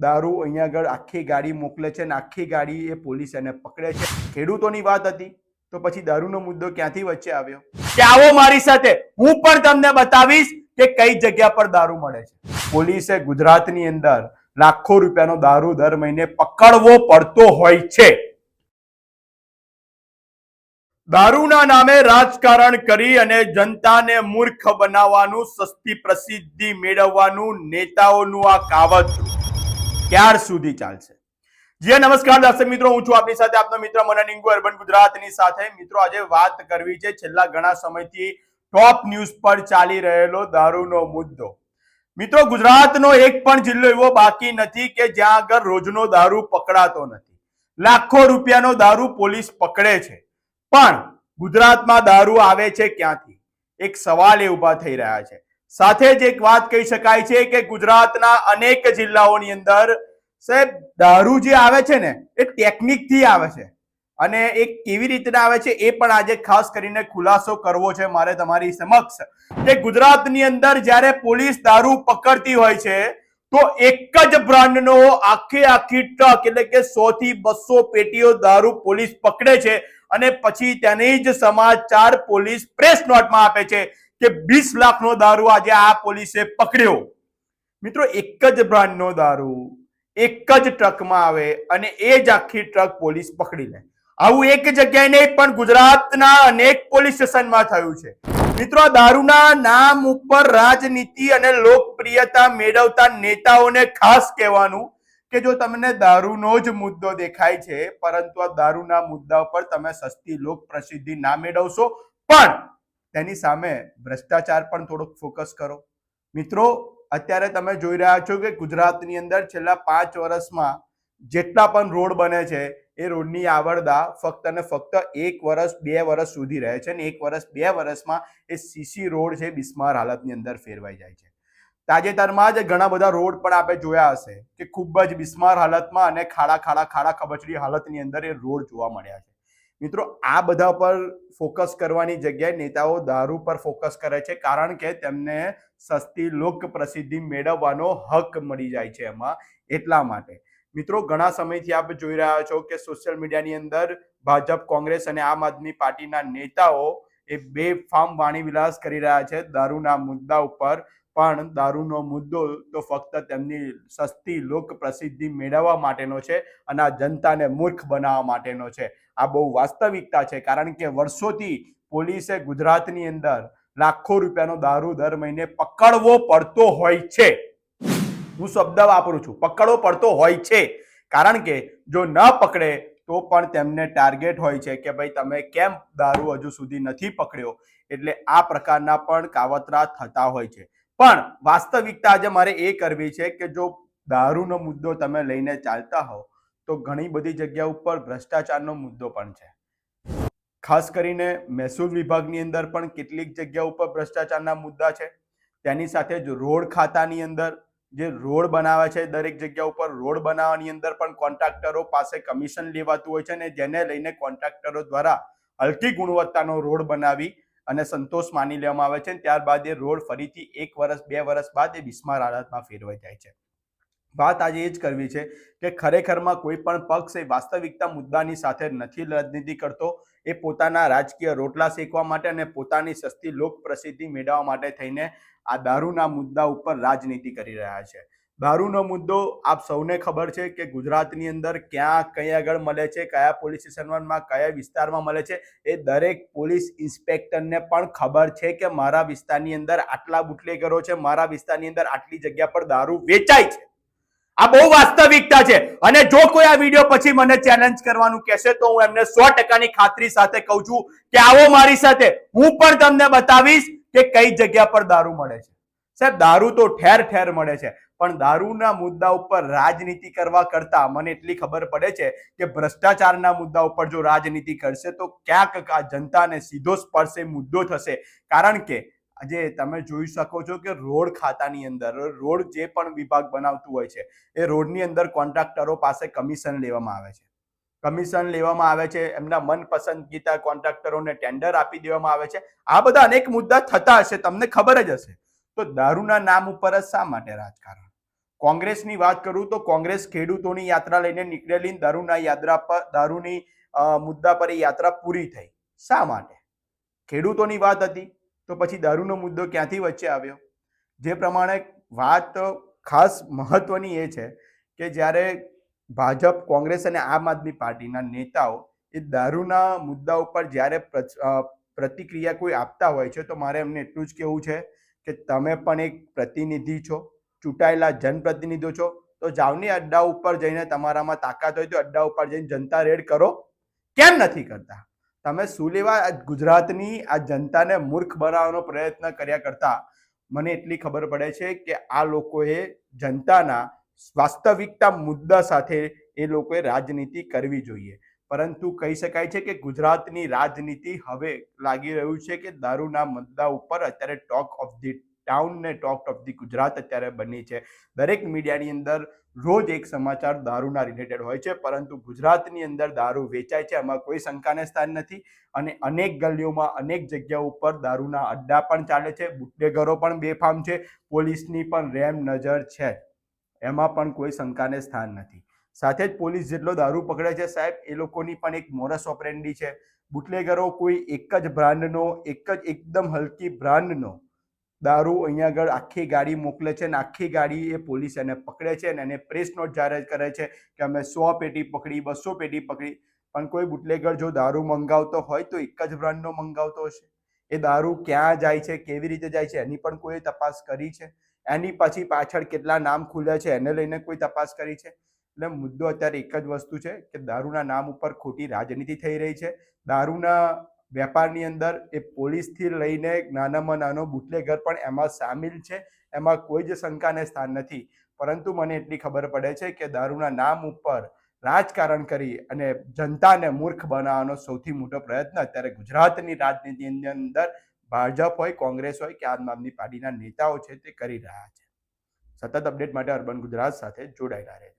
દારૂ અહીંયા આગળ આખી ગાડી મોકલે છે ને આખી ગાડી એ પોલીસ એને પકડે છે. ખેડૂતોની વાત હતી, તો પછી દારૂનો મુદ્દો ક્યાંથી વચ્ચે આવ્યો? કે આવો મારી સાથે, હું પણ તમને બતાવીશ કે કઈ જગ્યા પર દારૂ મળે છે. પોલીસે ગુજરાતની અંદર લાખો રૂપિયાનો દારૂ દર મહિને પકડવો પડતો હોય છે. દારૂના નામે રાજકારણ કરી અને જનતાને મૂર્ખ બનાવવાનું, સસ્તી પ્રસિદ્ધિ મેળવવાનું નેતાઓનું આ કાવતરું. ક્યાર સુધી ચાલશે. જે, નમસ્કાર દર્શક મિત્રો, હું છું આપની સાથે આપનો મિત્ર મનનિંગુ અર્બન ગુજરાતની સાથે. મિત્રો, આજે વાત કરવી છે છેલ્લા ઘણા સમયથી ટોપ ન્યૂઝ પર ચાલી રહેલો દારૂનો મુદ્દો. મિત્રો, ગુજરાતનો એક પણ જિલ્લો એવો બાકી નથી કે જ્યાં આગળ રોજનો દારૂ પકડાતો નથી. લાખો રૂપિયાનો દારૂ પોલીસ પકડે છે. પણ ગુજરાતમાં દારૂ આવે છે ક્યાંથી? એક સવાલ એ ઊભા થઈ રહ્યા છે. સાથે જ એક વાત કહી શકાય છે કે ગુજરાતના અનેક જિલ્લાઓની અંદર સાહેબ, દારૂ જે આવે છે ને, એ ટેકનિકથી આવે છે. અને એ કેવી રીતના આવે છે એ પણ આજે ખાસ કરીને ખુલાસો કરવો છે મારે તમારી સમક્ષ. કે ગુજરાતની અંદર જ્યારે પોલીસ દારૂ પકડતી હોય છે, તો એક જ બ્રાન્ડનો આખે આખી ટ્રક એટલે કે સો થી બસો પેટીઓ દારૂ પોલીસ પકડે છે અને પછી તેની જ સમાચાર પોલીસ પ્રેસ નોટમાં આપે છે. કે વીસ લાખનો દારૂ આજે આ પોલીસે પકડ્યો. મિત્રો, એક જ બ્રાન્ડનો દારૂ, એક જ ટ્રકમાં આવે અને એ જ આખી ટ્રક પોલીસ પકડી લે આવું એક જગ્યાએ નહીં, પણ ગુજરાતના અનેક પોલીસ સ્ટેશનમાં થયું છે. મિત્રો દારૂના નામ ઉપર રાજનીતિ અને લોકપ્રિયતા મેળવતા નેતાઓને ખાસ કહેવાનું કે જો તમને દારૂનો જ મુદ્દો દેખાય છે, પરંતુ આ દારૂના મુદ્દા ઉપર તમે સસ્તી લોક પ્રસિદ્ધિ ના મેળવશો. પણ તેની સામે ભ્રષ્ટાચાર પણ થોડોક ફોકસ કરો. મિત્રો, અત્યારે તમે જોઈ રહ્યા છો કે ગુજરાતની અંદર છેલ્લા પાંચ વર્ષમાં જેટલા પણ રોડ બને છે, એ રોડની આવરદા ફક્ત અને ફક્ત એક વર્ષ, બે વર્ષ સુધી રહે છે અને એક વર્ષ, બે વર્ષમાં એ સીસી રોડ છે બિસ્માર હાલતની અંદર ફેરવાઈ જાય છે. તાજેતરમાં જ ઘણા બધા રોડ પણ આપણે જોયા હશે કે ખૂબ જ બિસ્માર હાલતમાં અને ખાડા ખાડા ખાડા ખબચડી હાલતની અંદર એ રોડ જોવા મળ્યા છે. મિત્રો, આ બધા પર ફોકસ કરવાની જગ્યાએ નેતાઓ દારૂ પર ફોકસ કરે છે કારણ કે તેમને સસ્તી લોક પ્રસિદ્ધિ મેળવવાનો હક મળી જાય છે એમાં એટલા માટે. મિત્રો, ઘણા સમયથી આપ જોઈ રહ્યા છો કે સોશિયલ મીડિયાની અંદર ભાજપ, કોંગ્રેસ અને આમ આદમી પાર્ટીના નેતાઓ એ બે ફાર્મ વાણી વિલાસ કરી રહ્યા છે દારૂના મુદ્દા ઉપર પણ દારૂનો મુદ્દો તો ફક્ત તેમની સસ્તી લોક પ્રસિદ્ધિ મેળવવા માટેનો છે અને આ જનતાને મૂર્ખ બનાવવા માટેનો છે. આ બહુ વાસ્તવિકતા છે કારણ કે વર્ષોથી પોલીસે ગુજરાતની અંદર લાખો રૂપિયાનો દારૂ દર મહિને પકડવો પડતો હોય છે. હું શબ્દ વાપરું છું, પકડવો પડતો હોય છે. કારણ કે જો ન પકડે તો પણ તેમને ટાર્ગેટ હોય છે કે ભાઈ તમે કેમ દારૂ હજુ સુધી નથી પકડ્યો? એટલે આ પ્રકારના પણ કાવતરા થતા હોય છે. પણ વાસ્તવિકતા આજે મારે એ કરવી છે કે જો દારૂનો મુદ્દો તમે લઈને ચાલતા હો તો ઘણી બધી જગ્યા ઉપર ભ્રષ્ટાચારનો મુદ્દો પણ છે. ખાસ કરીને મહેસૂલ વિભાગની અંદર પણ કેટલીક જગ્યા ઉપર ભ્રષ્ટાચારના મુદ્દા છે. તેની સાથે જ રોડ ખાતાની અંદર જે રોડ બનાવે છે, દરેક જગ્યા ઉપર રોડ બનાવવાની અંદર પણ કોન્ટ્રાક્ટરો પાસે કમિશન લેવાતું હોય છે અને જેને લઈને કોન્ટ્રાક્ટરો દ્વારા હલકી ગુણવત્તાનો રોડ બનાવી અને સંતોષ માની લેવામાં આવે છે ત્યારબાદ એ રોડ ફરીથી એક વર્ષ બે વર્ષ બાદ એ બિસ્માર હાલતમાં ફેરવાઈ જાય છે. વાત આજે એ જ કરવી છે કે ખરેખરમાં કોઈ પણ પક્ષ એ વાસ્તવિકતા મુદ્દાની સાથે નથી રાજનીતિ કરતો, એ પોતાના રાજકીય રોટલા શેકવા માટે અને પોતાની સસ્તી લોક પ્રસિદ્ધિ મેળવવા માટે થઈને આ દારૂના મુદ્દા ઉપર રાજનીતિ કરી રહ્યા છે. દારૂનો મુદ્દો આપ સૌને ખબર છે કે ગુજરાતની અંદર ક્યાં, કઈ આગળ મળે છે, કયા પોલીસ સ્ટેશનમાં, કયા વિસ્તારમાં મળે છે, એ દરેક પોલીસ ઇન્સ્પેક્ટરને પણ ખબર છે કે મારા વિસ્તારની અંદર આટલા બુટલેગરો છે, મારા વિસ્તારની અંદર આટલી જગ્યા પર દારૂ વેચાય છે. આ બહુ વાસ્તવિકતા છે. અને જો કોઈ આ વીડિયો પછી મને ચેલેન્જ કરવાનું કહેશે, તો હું એમને સો ટકાની ખાતરી સાથે કહું છું કે આવો મારી સાથે. હું પણ તમને બતાવીશ કે કઈ જગ્યા પર દારૂ મળે છે. સાહેબ, દારૂ તો ઠેર ઠેર મળે છે. પણ દારૂના મુદ્દા ઉપર રાજનીતિ કરવા કરતા મને એટલી ખબર પડે છે કે ભ્રષ્ટાચારના મુદ્દા ઉપર જો રાજનીતિ કરશે તો ક્યાંક આ જનતાને સીધો સ્પર્શે મુદ્દો થશે. કારણ કે આજે તમે જોઈ શકો છો કે રોડ ખાતાની અંદર, રોડ જે પણ વિભાગ બનાવતું હોય છે, એ રોડની અંદર કોન્ટ્રાક્ટરો પાસે કમિશન લેવામાં આવે છે. કમિશન લેવામાં આવે છે, એમના મનપસંદગીતા કોન્ટ્રાક્ટરોને ટેન્ડર આપી દેવામાં આવે છે. આ બધા અનેક મુદ્દા થતા હશે, તમને ખબર જ હશે. તો દારૂના નામ ઉપર જ શા માટે રાજકારણ? કોંગ્રેસની વાત કરું તો કોંગ્રેસ ખેડૂતોની યાત્રા લઈને નીકળેલી દારૂના યાત્રા પર દારૂની મુદ્દા પર એ યાત્રા પૂરી થઈ. શા માટે? ખેડૂતોની વાત હતી તો પછી દારૂનો મુદ્દો ક્યાંથી વચ્ચે આવ્યો? જે પ્રમાણે વાત ખાસ મહત્વની એ છે કે જ્યારે ભાજપ, કોંગ્રેસ અને આમ આદમી પાર્ટીના નેતાઓ એ દારૂના મુદ્દા ઉપર જ્યારે પ્રતિક્રિયા કોઈ આપતા હોય છે, તો મારે એમને એટલું જ કહેવું છે કે તમે પણ એક પ્રતિનિધિ છો. ચૂંટાયેલા જનપ્રતિનિધિઓ છો, તો જાવની અડ્ડા ઉપર જઈને તમારામાં તાકાત હોય તો અડ્ડા ઉપર જઈને જનતા રેડ કરો. કેમ નથી કરતા? તમે શું લેવા ગુજરાતની આ જનતાને મૂર્ખ બનાવવાનો પ્રયત્ન કર્યા કરતા? મને એટલી ખબર પડે છે કે આ લોકોએ જનતાના વાસ્તવિકતા મુદ્દા સાથે એ લોકોએ રાજનીતિ કરવી જોઈએ. પરંતુ કહી શકાય છે કે ગુજરાતની રાજનીતિ હવે લાગી રહ્યું છે કે દારૂના મુદ્દા ઉપર અત્યારે ટોક ઓફ ધી ટાઉન ને ટોપ ઓફ ધી ગુજરાત અત્યારે બની છે. દરેક મીડિયાની અંદર રોજ એક સમાચાર દારૂના રિલેટેડ હોય છે, પરંતુ ગુજરાતની અંદર દારૂ વેચાય છે, એમાં કોઈ શંકાને સ્થાન નથી અને અનેક ગલીઓમાં, અનેક જગ્યાઓ ઉપર દારૂના અડ્ડા પણ ચાલે છે, બુટલેગરો પણ બેફામ છે, પોલીસની પણ રેમ નજર છે, એમાં પણ કોઈ શંકાને સ્થાન નથી. સાથે જ પોલીસ જેટલો દારૂ પકડે છે સાહેબ, એ લોકોની પણ એક મોરસ ઓપરેન્ડી છે. બુટલેગરો કોઈ એક જ બ્રાન્ડનો, એક જ એકદમ હલકી બ્રાન્ડનો દારૂ અહીંયા આગળ આખી ગાડી મોકલે છે અને આખી ગાડી એ પોલીસ એને પકડે છે અને એને પ્રેસ નોટ જાહેર કરે છે કે અમે સો પેટી પકડી, બસો પેટી પકડી. પણ કોઈ બુટલેગર જો દારૂ મંગાવતો હોય તો એક જ બ્રાન્ડનો મંગાવતો હશે. એ દારૂ ક્યાં જાય છે, કેવી રીતે જાય છે, એની પણ કોઈ તપાસ કરી છે. એની પછી પાછળ કેટલા નામ ખુલ્યા છે, એને લઈને કોઈ તપાસ કરી છે. એટલે મુદ્દો અત્યારે એક જ વસ્તુ છે કે દારૂના નામ ઉપર ખોટી રાજનીતિ થઈ રહી છે. દારૂના વેપારની અંદર એ પોલીસથી લઈને નાનામાં નાનો બુટલેગર પણ એમાં સામેલ છે. એમાં કોઈ જ શંકાને સ્થાન નથી. પરંતુ મને એટલી ખબર પડે છે કે દારૂના નામ ઉપર રાજકારણ કરી અને જનતાને મૂર્ખ બનાવવાનો સૌથી મોટો પ્રયત્ન અત્યારે ગુજરાતની રાજનીતિની અંદર ભાજપ હોય, કોંગ્રેસ હોય કે આમ આદમી પાર્ટીના નેતાઓ છે તે કરી રહ્યા છે. સતત અપડેટ માટે અર્બન ગુજરાત સાથે જોડાયેલા રહેજો.